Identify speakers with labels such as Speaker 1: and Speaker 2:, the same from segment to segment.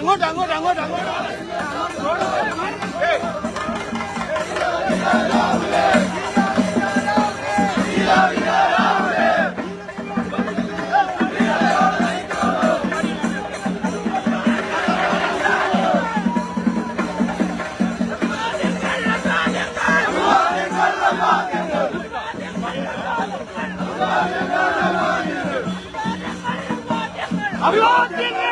Speaker 1: അങ്ങോട്ട് അങ്ങോട്ട് അങ്ങോട്ട് അങ്ങോട്ട് അഭിവാദ്യങ്ങൾ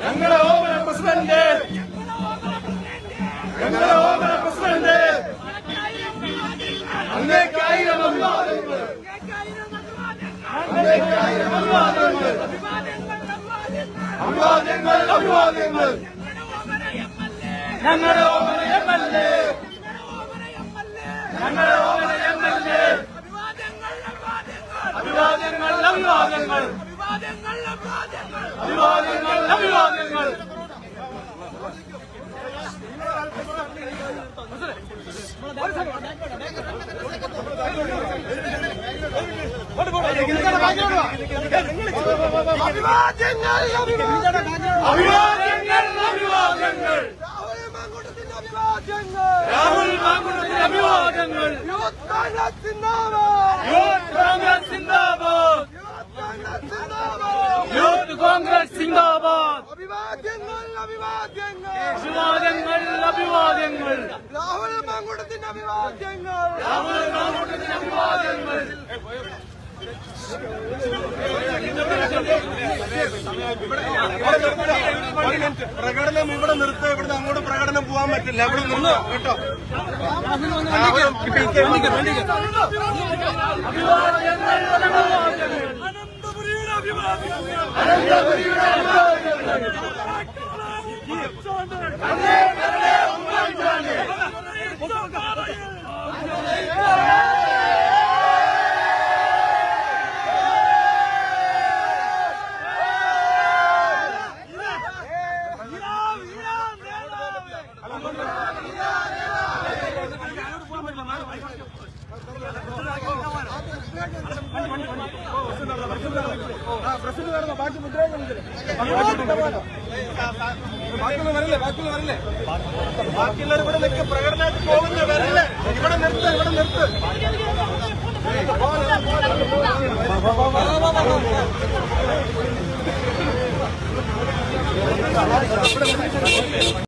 Speaker 1: ഞങ്ങളുടെ ഓമന പ്രസിഡന്റ്. ഞങ്ങളെ ഓമന പ്രസിഡന്റ്. അങ്ങേക്കായിരം അഭിവാദ്യങ്ങൾ അങ്ങേക്കായിരം അഭിവാദ്യങ്ങൾ അഭിവാദ്യങ്ങൾ അഭിവാദ്യങ്ങൾ. ഞങ്ങളുടെ ഓമന എം എൽ എ. ഞങ്ങളുടെ ഓമന എം എൽ എ. അഭിവാദ്യങ്ങൾ അഭിവാദ്യങ്ങൾ. അഭിവാദ്യങ്ങൾ അഭിവാദ്യങ്ങൾ
Speaker 2: അഭിവാദ്യങ്ങൾ രാഹുൽ മാങ്കുടത്തിന്റെ അഭിവാദ്യങ്ങൾ യൂത്ത് കോൺഗ്രസ് സിന്ദാബാദ്
Speaker 1: യൂത്ത് കോൺഗ്രസ് സിന്ദാബാദ്
Speaker 2: യൂത്ത് കോൺഗ്രസ്
Speaker 1: സിന്ദാബാദ്
Speaker 2: അഭിവാദ്യങ്ങൾ അഭിവാദ്യങ്ങൾ
Speaker 1: അഭിവാദ്യങ്ങൾ അഭിവാദ്യങ്ങൾ.
Speaker 2: രാഹുൽ മാങ്കൂട്ടത്തിന്റെ അഭിവാദ്യങ്ങൾ.
Speaker 1: രാഹുൽ മാങ്കുളത്തിന്റെ അഭിവാദ്യങ്ങൾ.
Speaker 3: പ്രകടനം ഇവിടെ നിർത്തുക ഇവിടുന്ന് അങ്ങോട്ട് പ്രകടനം പോകാൻ പറ്റില്ല. ഇവിടെ നിന്ന് കേട്ടോ? ബാക്കിയുള്ള വരില്ലേ ബാക്കിയുള്ള വരില്ലേ ബാക്കിയുള്ളവർ ഇവിടെ നിൽക്ക് പ്രകടനത്തിൽ പോകുന്ന വരില്ലേ ഇവിടെ നിർത്ത് ഇവിടെ നിർത്ത്